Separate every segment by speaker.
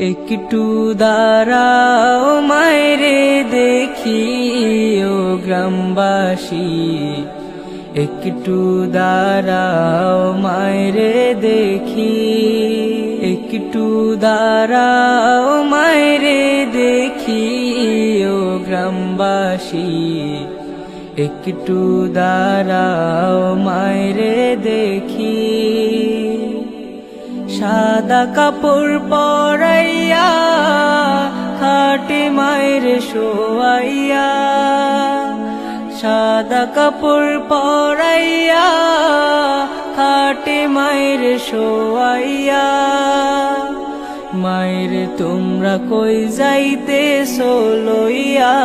Speaker 1: একটু দাঁড়াও মায়েরে দেখি ও গ্রামবাসী। একটু দাঁড়াও মায়েরে দেখি। একটু দাঁড়াও মায়েরে দেখি ও গ্রামবাসী। একটু দাঁড়াও মায়েরে দেখি। সাদা কাপড় পরাইয়া শোয়াইয়া সাদা কাপড় পরাইয়া, খাটে মায়ের শোয়াইয়া। মায়ের, তোমরা কই যাইতে সোলইয়া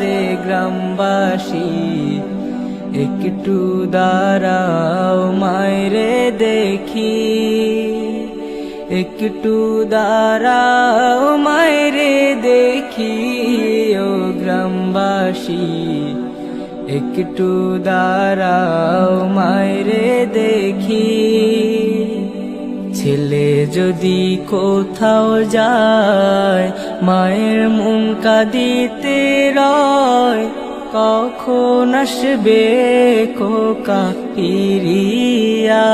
Speaker 1: রে গ্রামবাসী? একটু দাঁড়াও মায়েরে দেখি। একটু দাঁড়াও গ্রামবাসী একটু দাঁড়াও মায়েরে দেখি। ছেলে যদি কোথাও যায়, মায়ের মন কাঁদিতে রয়, কখন আসবে কোকা ফিরিয়া?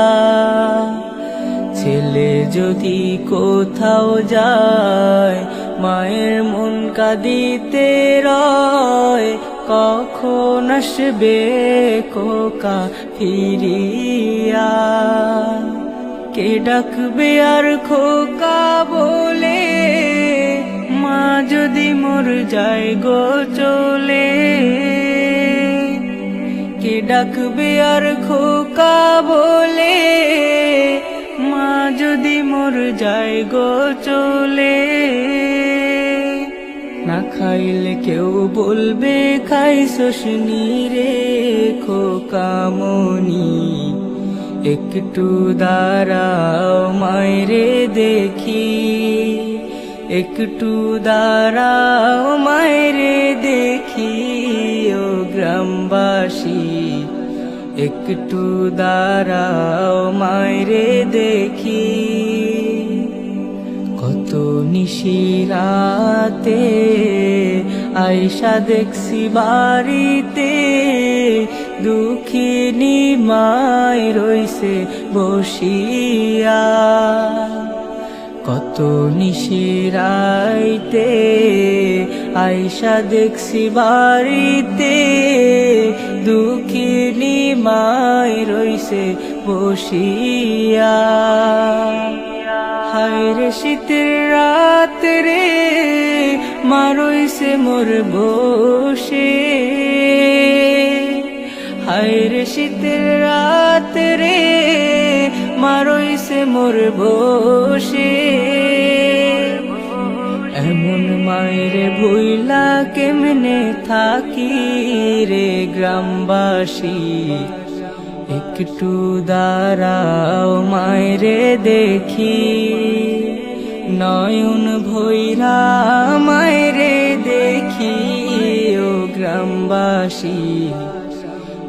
Speaker 1: ছেলে যদি কোথাও যায়, মায়ের মন কাঁদিতে রয়, কখন আসবে কোকা ফিরিয়া? কে ডাকবে আর খোকা বলে? মা যদি মোর যায় গো চলে। কে ডাকবে আর খোকা বলে? মা যদি মোর যায় গো চলে, না খাইলে কেউ বলবে, খাইছস রে খোকামনি একটু দাঁড়াও মায়েরে দেখি, একটু দাঁড়াও মায়েরে দেখি, ও গ্রামবাসী একটু দাঁড়াও মায়রে দেখি। কত নিশিরাতে আয়সা দেখছি বাড়িতে দুঃখিনী মায় রইছে বসিয়া। কত নিশিরাইতে আয়সা দেখছি বাড়িতে, দুঃখিনী মায় রইছে বসিয়া। হায়রে শীতের রাত রে মারইছে মোর বসে। হায়রে শীতের রাত রে মারইছে মোর বসে। এমন মায়ের ভুইলা কেমনে থাকি রে গ্রামবাসী? একটু দাঁড়াও মায়েরে দেখি। নয়ন ভৈরা মায়েরে দেখি ও গ্রামবাসী।